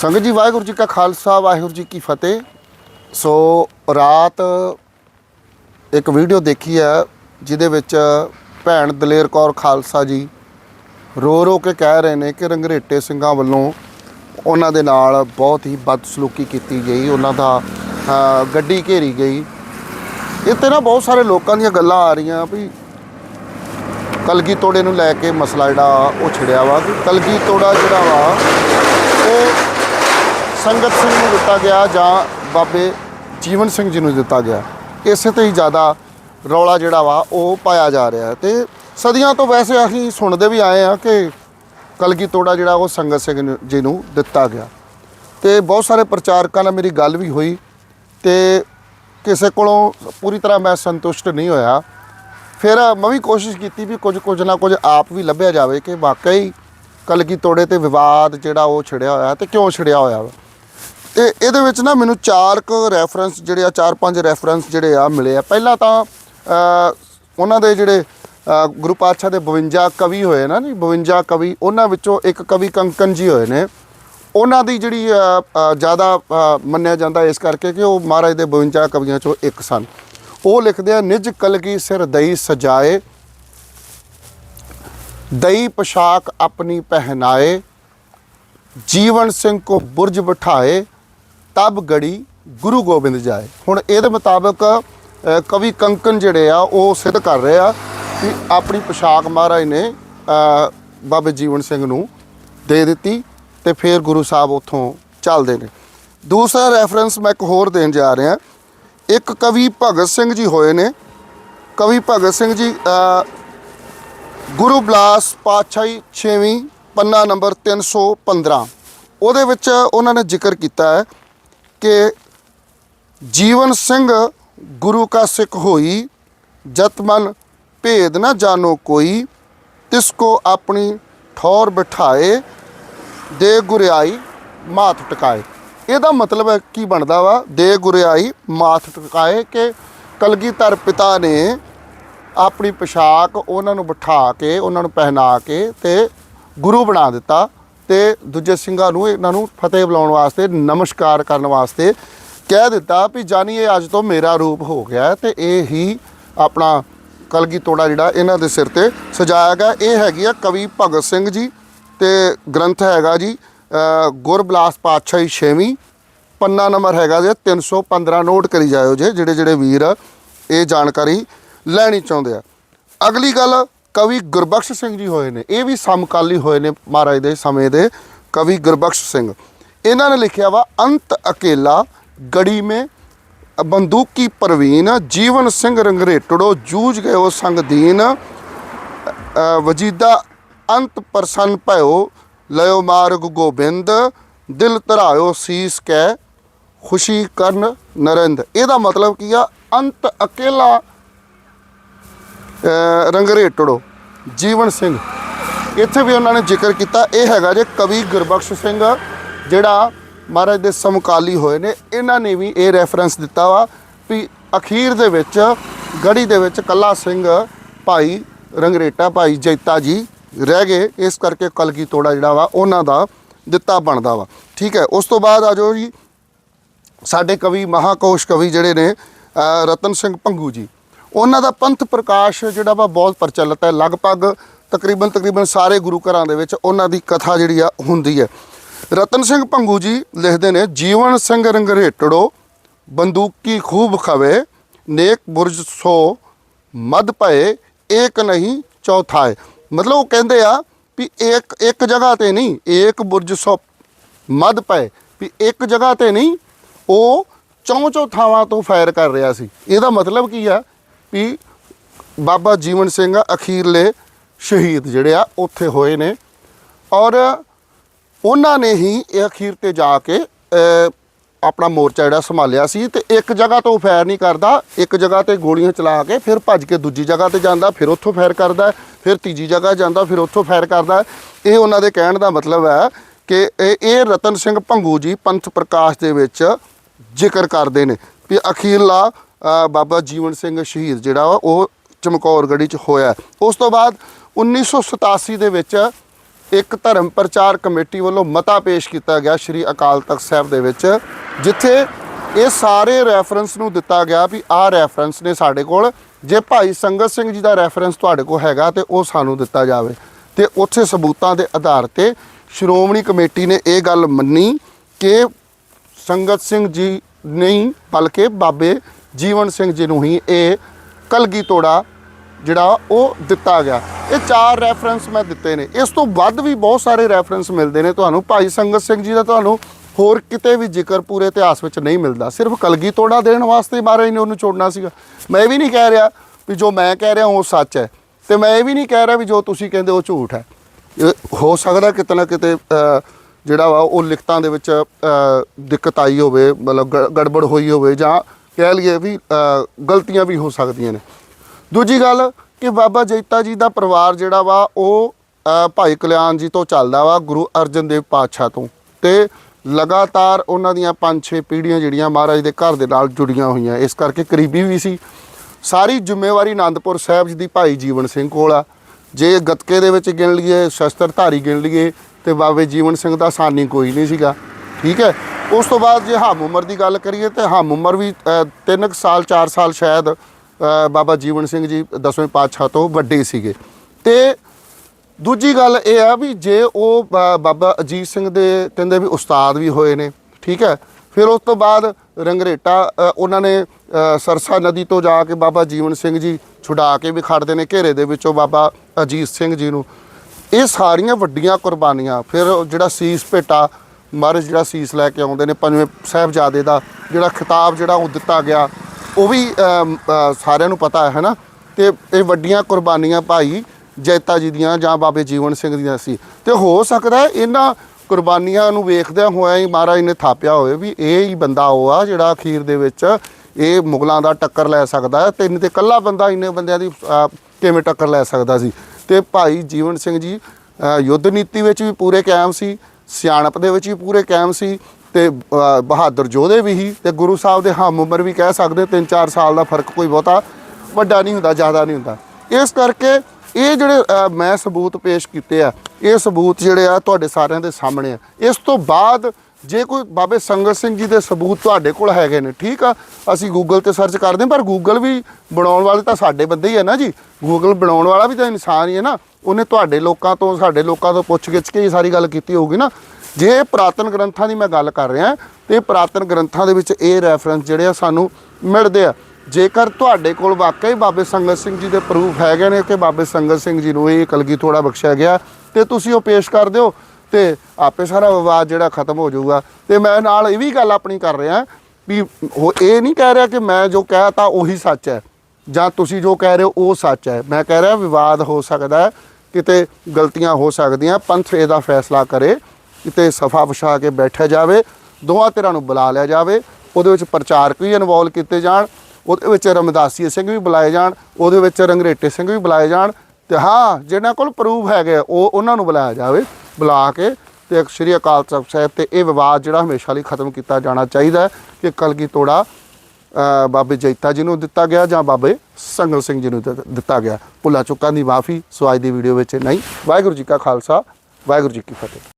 ਸੰਗਤ ਜੀ, ਵਾਹਿਗੁਰੂ ਜੀ ਕਾ ਖਾਲਸਾ, ਵਾਹਿਗੁਰੂ ਜੀ ਕੀ ਫਤਿਹ। ਸੋ ਰਾਤ ਇੱਕ ਵੀਡੀਓ ਦੇਖੀ ਹੈ, ਜਿਹਦੇ ਵਿੱਚ ਭੈਣ ਦਲੇਰ ਕੌਰ ਖਾਲਸਾ ਜੀ ਰੋ ਰੋ ਕੇ ਕਹਿ ਰਹੇ ਨੇ ਕਿ ਰੰਗਰੇਟੇ ਸਿੰਘਾਂ ਵੱਲੋਂ ਉਹਨਾਂ ਦੇ ਨਾਲ ਬਹੁਤ ਹੀ ਬਦਸਲੂਕੀ ਕੀਤੀ ਗਈ, ਉਹਨਾਂ ਦਾ ਗੱਡੀ ਘੇਰੀ ਗਈ। ਇਹ ਤੇ ਨਾ ਬਹੁਤ ਸਾਰੇ ਲੋਕਾਂ ਦੀਆਂ ਗੱਲਾਂ ਆ ਰਹੀਆਂ ਵੀ ਕਲਗੀ ਤੋੜੇ ਨੂੰ ਲੈ ਕੇ ਮਸਲਾ ਜਿਹੜਾ ਉਹ ਛਿੜਿਆ ਵਾ ਕਿ ਕਲਗੀ ਤੋੜਾ ਜਿਹੜਾ ਵਾ ਸੰਗਤ ਸਿੰਘ ਨੂੰ ਦਿੱਤਾ ਗਿਆ ਜਾਂ ਬਾਬੇ ਜੀਵਨ ਸਿੰਘ ਜੀ ਨੂੰ ਦਿੱਤਾ ਗਿਆ। ਇਸੇ ਤੇ ਹੀ ਜ਼ਿਆਦਾ ਰੌਲਾ ਜਿਹੜਾ ਵਾ, ਉਹ ਪਾਇਆ ਜਾ ਰਿਹਾ ਹੈ। ਤੇ ਸਦੀਆਂ ਤੋਂ ਵੈਸੇ ਅਸੀਂ ਸੁਣਦੇ ਵੀ ਆਏ ਆ ਕਿ ਕਲਗੀ ਤੋੜਾ ਜਿਹੜਾ, ਉਹ ਸੰਗਤ ਸਿੰਘ ਜੀ ਨੂੰ ਦਿੱਤਾ ਗਿਆ। ਤੇ ਬਹੁਤ ਸਾਰੇ ਪ੍ਰਚਾਰਕਾਂ ਨਾਲ ਮੇਰੀ ਗੱਲ ਵੀ ਹੋਈ ਤੇ ਕਿਸੇ ਕੋਲੋਂ ਪੂਰੀ ਤਰ੍ਹਾਂ ਮੈਂ ਸੰਤੁਸ਼ਟ ਨਹੀਂ ਹੋਇਆ। ਫਿਰ ਮੈਂ ਵੀ ਕੋਸ਼ਿਸ਼ ਕੀਤੀ ਵੀ ਕੁਝ ਕੁਝ ਨਾ ਕੁਝ ਆਪ ਵੀ ਲੱਭਿਆ ਜਾਵੇ ਕਿ ਵਾਕਈ ਕਲਗੀ ਤੋੜੇ ਤੇ ਵਿਵਾਦ ਜਿਹੜਾ, ਉਹ ਛਿੜਿਆ ਹੋਇਆ ਤੇ ਕਿਉਂ ਛਿੜਿਆ ਹੋਇਆ ਵਾ। ਤੇ ਇਹਦੇ ਵਿੱਚ ਨਾ ਮੈਨੂੰ ਚਾਰ ਕੁ ਰੈਫਰੈਂਸ ਜਿਹੜੇ ਆ, ਚਾਰ ਪੰਜ ਰੈਫਰੈਂਸ ਜਿਹੜੇ ਆ ਮਿਲੇ ਆ। ਪਹਿਲਾਂ ਤਾਂ ਉਹਨਾਂ ਦੇ ਜਿਹੜੇ ਗੁਰੂ ਪਾਤਸ਼ਾਹ ਦੇ 52 ਕਵੀ ਹੋਏ ਨਾ ਜੀ 52 ਕਵੀ, ਉਹਨਾਂ ਵਿੱਚੋਂ ਇੱਕ ਕਵੀ ਕੰਕਨ ਜੀ ਹੋਏ ਨੇ। ਉਹਨਾਂ ਦੀ ਜਿਹੜੀ ਜ਼ਿਆਦਾ ਮੰਨਿਆ ਜਾਂਦਾ ਇਸ ਕਰਕੇ ਕਿ ਉਹ ਮਹਾਰਾਜ ਦੇ 52 ਕਵੀਆਂ ਚੋਂ ਇੱਕ ਸਨ। ਉਹ ਲਿਖਦੇ ਆ, ਨਿਜ ਕਲਗੀ ਸਿਰ ਦਈ ਸਜਾਏ, ਦਈ ਪੋਸ਼ਾਕ ਆਪਣੀ ਪਹਿਨਾਏ, ਜੀਵਨ ਸਿੰਘ ਕੋ ਬੁਰਜ ਬਿਠਾਏ ਤਬ ਗੜੀ ਗੁਰੂ ਗੋਬਿੰਦ ਜਾਏ। ਹੁਣ ਇਹਦੇ ਮੁਤਾਬਕ ਕਵੀ ਕੰਕਨ ਜਿਹੜੇ ਆ, ਉਹ ਸਿੱਧ ਕਰ ਰਹੇ ਆ ਕਿ ਆਪਣੀ ਪੋਸ਼ਾਕ ਮਹਾਰਾਜ ਨੇ ਬਾਬੇ ਜੀਵਨ ਸਿੰਘ ਨੂੰ ਦੇ ਦਿੱਤੀ ਤੇ ਫਿਰ ਗੁਰੂ ਸਾਹਿਬ ਉੱਥੋਂ ਚੱਲਦੇ ਨੇ। ਦੂਸਰਾ ਰੈਫਰੈਂਸ ਮੈਂ ਇੱਕ ਹੋਰ ਦੇਣ ਜਾ ਰਿਹਾ। ਇੱਕ ਕਵੀ ਭਗਤ ਸਿੰਘ ਜੀ ਹੋਏ ਨੇ। ਕਵੀ ਭਗਤ ਸਿੰਘ ਜੀ ਗੁਰੂ ਬਲਾਸ ਪਾਤਸ਼ਾਹੀ 6ਵੀਂ ਪੰਨਾ ਨੰਬਰ 315 ਉਹਦੇ ਵਿੱਚ ਉਹਨਾਂ ਨੇ ਜ਼ਿਕਰ ਕੀਤਾ ਹੈ ਕਿ ਜੀਵਨ ਸਿੰਘ ਗੁਰੂ ਕਾ ਸਿੱਖ ਹੋਈ, ਜਤ ਮਨ ਭੇਦ ਨਾ ਜਾਣੋ ਕੋਈ, ਤਿਸ ਕੋ ਆਪਣੀ ਠੌਰ ਬਿਠਾਏ, ਦੇ ਗੁਰਿਆਈ ਮਾਥ ਟਿਕਾਏ। ਇਹਦਾ ਮਤਲਬ ਕੀ ਬਣਦਾ ਵਾ? ਦੇ ਗੁਰਿਆਈ ਮਾਥ ਟਿਕਾਏ ਕਿ ਕਲਗੀਧਰ ਪਿਤਾ ਨੇ ਆਪਣੀ ਪੋਸ਼ਾਕ ਉਹਨਾਂ ਨੂੰ ਬਿਠਾ ਕੇ, ਉਹਨਾਂ ਨੂੰ ਪਹਿਨਾ ਕੇ ਤੇ ਗੁਰੂ ਬਣਾ ਦਿੱਤਾ। ਤੇ ਦੂਜੇ ਸਿੰਘਾਂ ਨੂੰ ਇਹਨਾਂ ਨੂੰ ਫਤਿਹ ਬੁਲਾਉਣ ਵਾਸਤੇ ਨਮਸਕਾਰ ਕਰਨ ਵਾਸਤੇ ਕਹਿ ਦਿੱਤਾ ਵੀ ਜਾਨੀ ਇਹ ਅੱਜ ਤੋਂ ਮੇਰਾ ਰੂਪ ਹੋ ਗਿਆ ਹੈ ਤੇ ਇਹ ਹੀ ਆਪਣਾ ਕਲਗੀ ਤੋੜਾ ਜਿਹੜਾ ਇਹਨਾਂ ਦੇ ਸਿਰ ਤੇ ਸਜਾਇਆ ਗਿਆ। ਇਹ ਹੈਗੀ ਆ ਕਵੀ ਭਗਤ ਸਿੰਘ ਜੀ ਤੇ ਗ੍ਰੰਥ ਹੈਗਾ ਜੀ ਅ, ਗੁਰਬਲਾਸ ਪਾਤਸ਼ਾਹੀ 6ਵੀਂ ਪੰਨਾ ਨੰਬਰ ਹੈਗਾ ਜੀ 315 ਨੋਟ ਕਰੀ ਜਾਇਓ ਜੇ ਜਿਹੜੇ ਜਿਹੜੇ ਵੀਰ ਇਹ ਜਾਣਕਾਰੀ ਲੈਣੀ ਚਾਹੁੰਦੇ ਆ। ਅਗਲੀ ਗੱਲ ਕਵੀ ਗੁਰਬਖਸ਼ ਸਿੰਘ ਜੀ ਹੋਏ ਨੇ, ਇਹ ਵੀ ਸਮਕਾਲੀ ਹੋਏ ਨੇ ਮਹਾਰਾਜ ਦੇ ਸਮੇਂ ਦੇ ਕਵੀ ਗੁਰਬਖਸ਼ ਸਿੰਘ। ਇਹਨਾਂ ਨੇ ਲਿਖਿਆ ਵਾ, ਅੰਤ ਅਕੇਲਾ ਗੜੀ ਮੇ ਬੰਦੂਕੀ ਪ੍ਰਵੀਨ, ਜੀਵਨ ਸਿੰਘ ਰੰਗਰੇਟੜੋ ਜੂਝ ਗਇਓ ਸੰਗ ਦੀਨ ਵਜੀਦਾ ਅੰਤ ਪ੍ਰਸੰਨ ਭਇਓ, ਲਇਓ ਮਾਰਗ ਗੋਬਿੰਦ, ਦਿਲ ਧਰਾਇਓ ਸੀਸ ਕੈ, ਖੁਸ਼ੀ ਕਰਨ ਨਰਿੰਦ। ਇਹਦਾ ਮਤਲਬ ਕੀ ਆ? ਅੰਤ ਅਕੇਲਾ ਰੰਗਰੇਟੜੋ ਜੀਵਨ ਸਿੰਘ। ਇੱਥੇ ਵੀ ਉਹਨਾਂ ਨੇ ਜ਼ਿਕਰ ਕੀਤਾ। ਇਹ ਹੈਗਾ ਜੇ ਕਵੀ ਗੁਰਬਖਸ਼ ਸਿੰਘ, ਜਿਹੜਾ ਮਹਾਰਾਜ ਦੇ ਸਮਕਾਲੀ ਹੋਏ ਨੇ, ਇਹਨਾਂ ਨੇ ਵੀ ਇਹ ਰੈਫਰੈਂਸ ਦਿੱਤਾ ਵਾ ਵੀ ਅਖੀਰ ਦੇ ਵਿੱਚ, ਗੜੀ ਦੇ ਵਿੱਚ ਕੱਲਾ ਸਿੰਘ ਭਾਈ ਰੰਗਰੇਟਾ, ਭਾਈ ਜੈਤਾ ਜੀ ਰਹਿ ਗਏ। ਇਸ ਕਰਕੇ ਕਲਗੀ ਤੋੜਾ ਜਿਹੜਾ ਵਾ, ਉਹਨਾਂ ਦਾ ਦਿੱਤਾ ਬਣਦਾ ਵਾ। ਠੀਕ ਹੈ, ਉਸ ਤੋਂ ਬਾਅਦ ਆ ਜਾਓ ਜੀ, ਸਾਡੇ ਕਵੀ, ਮਹਾਕੋਸ਼ ਕਵੀ ਜਿਹੜੇ ਨੇ ਰਤਨ ਸਿੰਘ ਪੰਗੂ ਜੀ। ਉਹਨਾਂ ਦਾ ਪੰਥ ਪ੍ਰਕਾਸ਼ ਜਿਹੜਾ ਵਾ ਬਹੁਤ ਪ੍ਰਚਲਿਤ ਹੈ। ਲਗਭਗ ਤਕਰੀਬਨ ਤਕਰੀਬਨ ਸਾਰੇ ਗੁਰੂ ਘਰਾਂ ਦੇ ਵਿੱਚ ਉਹਨਾਂ ਦੀ ਕਥਾ ਜਿਹੜੀ ਆ ਹੁੰਦੀ ਹੈ। ਰਤਨ ਸਿੰਘ ਭੰਗੂ ਜੀ ਲਿਖਦੇ ਨੇ, ਜੀਵਨ ਸਿੰਘ ਰੰਗਰੇਟੜੋ ਬੰਦੂਕੀ ਖੂਬ ਖਵੇ, ਨੇਕ ਬੁਰਜ ਸੋ ਮਦ ਪਏ, ਏਕ ਨਹੀਂ ਚੌਥਾਏ ਮਤਲਬ ਉਹ ਕਹਿੰਦੇ ਆ ਵੀ ਇੱਕ ਇੱਕ ਜਗ੍ਹਾ ਤੇ ਨਹੀਂ, ਏਕ ਬੁਰਜ ਸੋ ਮਦ ਪਏ, ਵੀ ਇੱਕ ਜਗ੍ਹਾ ਤੇ ਨਹੀਂ, ਉਹ ਚੌਂ ਚੌ ਥਾਵਾਂ ਤੋਂ ਫਾਇਰ ਕਰ ਰਿਹਾ ਸੀ। ਇਹਦਾ ਮਤਲਬ ਕੀ ਆ? ਵੀ ਬਾਬਾ ਜੀਵਨ ਸਿੰਘ ਅਖੀਰਲੇ ਸ਼ਹੀਦ ਜਿਹੜੇ ਆ ਉੱਥੇ ਹੋਏ ਨੇ। ਔਰ ਉਹਨਾਂ ਨੇ ਹੀ ਇਹ ਅਖੀਰ ਤੇ ਜਾ ਕੇ ਆਪਣਾ ਮੋਰਚਾ ਜਿਹੜਾ ਸੰਭਾਲਿਆ ਸੀ ਤੇ ਇੱਕ ਜਗ੍ਹਾ ਤੋਂ ਫਾਇਰ ਨਹੀਂ ਕਰਦਾ। ਇੱਕ ਜਗ੍ਹਾ ਤੇ ਗੋਲੀਆਂ ਚਲਾ ਕੇ ਫਿਰ ਭੱਜ ਕੇ ਦੂਜੀ ਜਗ੍ਹਾ ਤੇ ਜਾਂਦਾ, ਫਿਰ ਉੱਥੋਂ ਫਾਇਰ ਕਰਦਾ, ਫਿਰ ਤੀਜੀ ਜਗ੍ਹਾ ਜਾਂਦਾ, ਫਿਰ ਉੱਥੋਂ ਫਾਇਰ ਕਰਦਾ। ਇਹ ਉਹਨਾਂ ਦੇ ਕਹਿਣ ਦਾ ਮਤਲਬ ਹੈ ਕਿ ਇਹ ਰਤਨ ਸਿੰਘ ਭੰਗੂ ਜੀ ਪੰਥ ਪ੍ਰਕਾਸ਼ ਦੇ ਵਿੱਚ ਜ਼ਿਕਰ ਕਰਦੇ ਨੇ ਵੀ ਅਖੀਰਲਾ ਬਾਬਾ ਜੀਵਨ ਸਿੰਘ ਸ਼ਹੀਦ ਜਿਹੜਾ ਵਾ, ਉਹ ਚਮਕੌਰ ਗੜੀ ਚ ਹੋਇਆ। ਉਸ ਤੋਂ ਬਾਅਦ 1987 ਦੇ ਵਿੱਚ ਇੱਕ ਧਰਮ ਪ੍ਰਚਾਰ ਕਮੇਟੀ ਵੱਲੋਂ ਮਤਾ ਪੇਸ਼ ਕੀਤਾ ਗਿਆ ਸ਼੍ਰੀ ਅਕਾਲ ਤਖਤ ਸਾਹਿਬ ਦੇ ਵਿੱਚ, ਜਿੱਥੇ ਇਹ ਸਾਰੇ ਰੈਫਰੈਂਸ ਨੂੰ ਦਿੱਤਾ ਗਿਆ ਵੀ ਆਹ ਰੈਫਰੈਂਸ ਨੇ ਸਾਡੇ ਕੋਲ। ਜੇ ਭਾਈ ਸੰਗਤ ਸਿੰਘ ਜੀ ਦਾ ਰੈਫਰੈਂਸ ਤੁਹਾਡੇ ਕੋਲ ਹੈਗਾ ਤੇ ਉਹ ਸਾਨੂੰ ਦਿੱਤਾ ਜਾਵੇ। ਤੇ ਉੱਥੇ ਸਬੂਤਾਂ ਦੇ ਆਧਾਰ ਤੇ ਸ਼੍ਰੋਮਣੀ ਕਮੇਟੀ ਨੇ ਇਹ ਗੱਲ ਮੰਨੀ ਕਿ ਸੰਗਤ ਸਿੰਘ ਜੀ ਨਹੀਂ, ਬਲਕਿ ਬਾਬੇ ਜੀਵਨ ਸਿੰਘ ਜੀ ਨੂੰ ਹੀ ਇਹ ਕਲਗੀ ਤੋੜਾ ਜਿਹੜਾ ਉਹ ਦਿੱਤਾ ਗਿਆ। ਇਹ ਚਾਰ ਰੈਫਰੈਂਸ ਮੈਂ ਦਿੱਤੇ ਨੇ। ਇਸ ਤੋਂ ਵੱਧ ਵੀ ਬਹੁਤ ਸਾਰੇ ਰੈਫਰੈਂਸ ਮਿਲਦੇ ਨੇ ਤੁਹਾਨੂੰ। ਭਾਈ ਸੰਗਤ ਸਿੰਘ ਜੀ ਦਾ ਤੁਹਾਨੂੰ ਹੋਰ ਕਿਤੇ ਵੀ ਜ਼ਿਕਰ ਪੂਰੇ ਇਤਿਹਾਸ ਵਿੱਚ ਨਹੀਂ ਮਿਲਦਾ। ਸਿਰਫ ਕਲਗੀ ਤੋੜਾ ਦੇਣ ਵਾਸਤੇ ਮਹਾਰਾਜ ਨੇ ਉਹਨੂੰ ਛੋੜਨਾ ਸੀਗਾ। ਮੈਂ ਇਹ ਵੀ ਨਹੀਂ ਕਹਿ ਰਿਹਾ ਵੀ ਜੋ ਮੈਂ ਕਹਿ ਰਿਹਾ ਉਹ ਸੱਚ ਹੈ। ਤੇ ਮੈਂ ਇਹ ਵੀ ਨਹੀਂ ਕਹਿ ਰਿਹਾ ਵੀ ਜੋ ਤੁਸੀਂ ਕਹਿੰਦੇ ਉਹ ਝੂਠ ਹੈ। ਇਹ ਹੋ ਸਕਦਾ ਕਿਤੇ ਨਾ ਕਿਤੇ ਜਿਹੜਾ ਵਾ ਉਹ ਲਿਖਤਾਂ ਦੇ ਵਿੱਚ ਦਿੱਕਤ ਆਈ ਹੋਵੇ, ਮਤਲਬ ਗ- ਗੜਬੜ ਹੋਈ ਹੋਵੇ ਜਾਂ ਕਹਿ ਲਈਏ ਵੀ ਗਲਤੀਆਂ ਵੀ ਹੋ ਸਕਦੀਆਂ ਨੇ। ਦੂਜੀ ਗੱਲ ਕਿ ਬਾਬਾ ਜੈਤਾ ਜੀ ਦਾ ਪਰਿਵਾਰ ਜਿਹੜਾ ਵਾ, ਉਹ ਭਾਈ ਕਲਿਆਣ ਜੀ ਤੋਂ ਚੱਲਦਾ ਵਾ ਗੁਰੂ ਅਰਜਨ ਦੇਵ ਪਾਤਸ਼ਾਹ ਤੋਂ ਤੇ ਲਗਾਤਾਰ ਉਹਨਾਂ ਦੀਆਂ ਪੰਜ ਛੇ ਪੀੜ੍ਹੀਆਂ ਜਿਹੜੀਆਂ ਮਹਾਰਾਜ ਦੇ ਘਰ ਦੇ ਨਾਲ ਜੁੜੀਆਂ ਹੋਈਆਂ। ਇਸ ਕਰਕੇ ਕਰੀਬੀ ਵੀ ਸੀ। ਸਾਰੀ ਜ਼ਿੰਮੇਵਾਰੀ ਆਨੰਦਪੁਰ ਸਾਹਿਬ ਜੀ ਦੀ ਭਾਈ ਜੀਵਨ ਸਿੰਘ ਕੋਲ ਆ। ਜੇ ਗੱਤਕੇ ਦੇ ਵਿੱਚ ਗਿਣ ਲਈਏ, ਸ਼ਸਤਰਧਾਰੀ ਗਿਣ ਲਈਏ ਤੇ ਬਾਬੇ ਜੀਵਨ ਸਿੰਘ ਦਾ ਸਾਨੀ ਕੋਈ ਨਹੀਂ ਸੀਗਾ। ਠੀਕ ਹੈ? ਉਸ ਤੋਂ ਬਾਅਦ ਜੇ ਹਮ ਉਮਰ ਦੀ ਗੱਲ ਕਰੀਏ ਤੇ ਹਮ ਉਮਰ ਵੀ 3 ਸਾਲ 4 ਸਾਲ ਸ਼ਾਇਦ ਬਾਬਾ ਜੀਵਨ ਸਿੰਘ ਜੀ ਦਸਵੇਂ ਪਾਤਸ਼ਾਹ ਤੋਂ ਵੱਡੇ ਸੀਗੇ। ਤੇ ਦੂਜੀ ਗੱਲ ਇਹ ਆ ਵੀ ਜੇ ਉਹ ਬਾ- ਬਾਬਾ ਅਜੀਤ ਸਿੰਘ ਦੇ ਕਹਿੰਦੇ ਵੀ ਉਸਤਾਦ ਵੀ ਹੋਏ ਨੇ, ਠੀਕ ਹੈ? ਫਿਰ ਉਸ ਤੋਂ ਬਾਅਦ ਰੰਗਰੇਟਾ ਉਹਨਾਂ ਨੇ ਸਰਸਾ ਨਦੀ ਤੋਂ ਜਾ ਕੇ ਬਾਬਾ ਜੀਵਨ ਸਿੰਘ ਜੀ ਛੁਡਾ ਕੇ ਵੀ ਖੜਦੇ ਨੇ ਘੇਰੇ ਦੇ ਵਿੱਚੋਂ ਬਾਬਾ ਅਜੀਤ ਸਿੰਘ ਜੀ ਨੂੰ। ਇਹ ਸਾਰੀਆਂ ਵੱਡੀਆਂ ਕੁਰਬਾਨੀਆਂ, ਫਿਰ ਜਿਹੜਾ ਸੀਸ ਭੇਟਾ ਮਹਾਰਾਜ ਜਿਹੜਾ ਸੀਸ ਲੈ ਕੇ ਆਉਂਦੇ ਨੇ, ਪੰਜਵੇਂ ਸਾਹਿਬਜ਼ਾਦੇ ਦਾ ਜਿਹੜਾ ਖਿਤਾਬ ਜਿਹੜਾ ਉਹ ਦਿੱਤਾ ਗਿਆ, ਉਹ ਵੀ ਸਾਰਿਆਂ ਨੂੰ ਪਤਾ ਹੈ ਨਾ ਤੇ ਇਹ ਵੱਡੀਆਂ ਕੁਰਬਾਨੀਆਂ ਭਾਈ ਜੈਤਾ ਜੀ ਦੀਆਂ ਜਾਂ ਬਾਬੇ ਜੀਵਨ ਸਿੰਘ ਦੀਆਂ ਸੀ। ਤੇ ਹੋ ਸਕਦਾ ਇਹਨਾਂ ਕੁਰਬਾਨੀਆਂ ਨੂੰ ਵੇਖਦਿਆਂ ਹੋਇਆ ਹੀ ਮਹਾਰਾਜ ਨੇ ਥਾਪਿਆ ਹੋਵੇ ਵੀ ਇਹ ਹੀ ਬੰਦਾ ਉਹ ਆ ਜਿਹੜਾ ਅਖੀਰ ਦੇ ਵਿੱਚ ਇਹ ਮੁਗਲਾਂ ਦਾ ਟੱਕਰ ਲੈ ਸਕਦਾ ਹੈ ਤਿੰਨ ਤੇ ਇਕੱਲਾ ਬੰਦਾ ਇੰਨੇ ਬੰਦਿਆਂ ਦੀ ਕਿਵੇਂ ਟੱਕਰ ਲੈ ਸਕਦਾ ਸੀ? ਤੇ ਭਾਈ ਜੀਵਨ ਸਿੰਘ ਜੀ ਯੁੱਧ ਨੀਤੀ ਵਿੱਚ ਵੀ ਪੂਰੇ ਕਾਇਮ ਸੀ। ਸਿਆਣਪ ਦੇ ਵਿੱਚ ਵੀ ਪੂਰੇ ਕਾਇਮ ਸੀ ਤੇ ਬਹਾਦਰ ਯੋਧੇ ਵੀ ਸੀ ਤੇ ਗੁਰੂ ਸਾਹਿਬ ਦੇ ਹਮ ਉਮਰ ਵੀ ਕਹਿ ਸਕਦੇ 3-4 ਸਾਲ ਦਾ ਫ਼ਰਕ ਕੋਈ ਬਹੁਤਾ ਵੱਡਾ ਨਹੀਂ ਹੁੰਦਾ, ਜ਼ਿਆਦਾ ਨਹੀਂ ਹੁੰਦਾ। ਇਸ ਕਰਕੇ ਇਹ ਜਿਹੜੇ ਮੈਂ ਸਬੂਤ ਪੇਸ਼ ਕੀਤੇ ਆ, ਇਹ ਸਬੂਤ ਜਿਹੜੇ ਆ ਤੁਹਾਡੇ ਸਾਰਿਆਂ ਦੇ ਸਾਹਮਣੇ ਆ। ਇਸ ਤੋਂ ਬਾਅਦ ਜੇ ਕੋਈ ਬਾਬੇ ਸੰਗਤ ਸਿੰਘ ਜੀ ਦੇ ਸਬੂਤ ਤੁਹਾਡੇ ਕੋਲ ਹੈਗੇ ਨੇ, ਠੀਕ ਆ, ਅਸੀਂ ਗੂਗਲ ਤੇ ਸਰਚ ਕਰਦੇ ਹਾਂ, ਪਰ ਗੂਗਲ ਵੀ ਬਣਾਉਣ ਵਾਲੇ ਤਾਂ ਸਾਡੇ ਬੰਦੇ ਹੀ ਆ ਨਾ ਜੀ। ਗੂਗਲ ਬਣਾਉਣ ਵਾਲਾ ਵੀ ਤਾਂ ਇਨਸਾਨ ਹੀ ਹੈ ਨਾ, ਉਹਨੇ ਤੁਹਾਡੇ ਲੋਕਾਂ ਤੋਂ, ਸਾਡੇ ਲੋਕਾਂ ਤੋਂ ਪੁੱਛ ਗਿੱਛ ਕੇ ਇਹ ਸਾਰੀ ਗੱਲ ਕੀਤੀ ਹੋਊਗੀ ਨਾ। ਜੇ ਪ੍ਰਾਤਨ ਗ੍ਰੰਥਾਂ ਦੀ ਮੈਂ ਗੱਲ ਕਰ ਰਿਹਾ, ਤੇ ਪ੍ਰਾਤਨ ਗ੍ਰੰਥਾਂ ਦੇ ਵਿੱਚ ਇਹ ਰੈਫਰੈਂਸ ਜਿਹੜੇ ਆ ਸਾਨੂੰ ਮਿਲਦੇ ਆ। ਜੇਕਰ ਤੁਹਾਡੇ ਕੋਲ ਵਾਕਈ ਬਾਬੇ ਸੰਗਤ ਸਿੰਘ ਜੀ ਦੇ ਪ੍ਰੂਫ ਹੈਗੇ ਨੇ ਕਿ ਬਾਬੇ ਸੰਗਤ ਸਿੰਘ ਜੀ ਨੂੰ ਇਹ ਕਲਗੀ ਥੋੜਾ ਬਖਸ਼ਿਆ ਗਿਆ, ਤੇ ਤੁਸੀਂ ਉਹ ਪੇਸ਼ ਕਰ ਦਿਓ। ਤੇ ਆਪੇ ਸਾਰਾ ਵਿਵਾਦ ਜਿਹੜਾ ਖਤਮ ਹੋ ਜਾਊਗਾ। ਤੇ ਮੈਂ ਨਾਲ ਇਹ ਵੀ ਗੱਲ ਆਪਣੀ ਕਰ ਰਿਹਾ ਵੀ ਉਹ ਇਹ ਨਹੀਂ ਕਹਿ ਰਿਹਾ ਕਿ ਮੈਂ ਜੋ ਕਹਿਤਾ ਉਹੀ ਸੱਚ ਹੈ। ਜਾਂ ਤੁਸੀਂ ਜੋ ਕਹਿ ਰਹੇ ਹੋ ਉਹ ਸੱਚ ਹੈ। ਮੈਂ ਕਹਿ ਰਿਹਾ ਵਿਵਾਦ ਹੋ ਸਕਦਾ ਹੈ ਕਿਤੇ ਗਲਤੀਆਂ ਹੋ ਸਕਦੀਆਂ ਪੰਥ ਇਹਦਾ ਫੈਸਲਾ ਕਰੇ ਕਿਤੇ ਸਫਾ ਵਿਛਾ ਕੇ ਬੈਠਿਆ ਜਾਵੇ ਦੋਵਾਂ ਧਿਰਾਂ ਨੂੰ ਬੁਲਾ ਲਿਆ ਜਾਵੇ ਉਹਦੇ ਵਿੱਚ ਪ੍ਰਚਾਰਕ ਵੀ ਇਨਵੋਲ ਕੀਤੇ ਜਾਣ ਉਹਦੇ ਵਿੱਚ ਰਮਦਾਸੀ ਸਿੰਘ ਵੀ ਬੁਲਾਏ ਜਾਣ ਉਹਦੇ ਵਿੱਚ ਰੰਗਰੇਟੇ ਸਿੰਘ ਵੀ ਬੁਲਾਏ ਜਾਣ ਤੇ ਹਾਂ ਜਿਹਨਾਂ ਕੋਲ ਪ੍ਰੂਫ ਹੈਗੇ ਆ, ਉਹ ਉਹਨਾਂ ਨੂੰ ਬੁਲਾਇਆ ਜਾਵੇ। ਬੁਲਾ ਕੇ ਤੇ ਸ੍ਰੀ ਅਕਾਲ ਤਖਤ ਸਾਹਿਬ ਤੇ ਇਹ ਵਿਵਾਦ ਜਿਹੜਾ ਹਮੇਸ਼ਾ ਲਈ ਖਤਮ ਕੀਤਾ ਜਾਣਾ ਚਾਹੀਦਾ ਹੈ ਕਿ ਕਲਗੀ ਤੋੜਾ ਬਾਬੇ ਜੈਤਾ ਜੀ ਨੂੰ ਦਿੱਤਾ ਗਿਆ ਜਾਂ ਬਾਬੇ ਸੰਗਲ ਸਿੰਘ ਜੀ ਨੂੰ ਦਿੱਤ- ਦਿੱਤਾ ਗਿਆ। ਭੁੱਲਾ ਚੁੱਕਾਂ ਦੀ ਮਾਫੀ ਸੋ ਅੱਜ ਦੀ ਵੀਡੀਓ ਵਿੱਚ ਨਹੀਂ। ਵਾਹਿਗੁਰੂ ਜੀ ਕਾ ਖਾਲਸਾ, ਵਾਹਿਗੁਰੂ ਜੀ ਕੀ ਫਤਿਹ।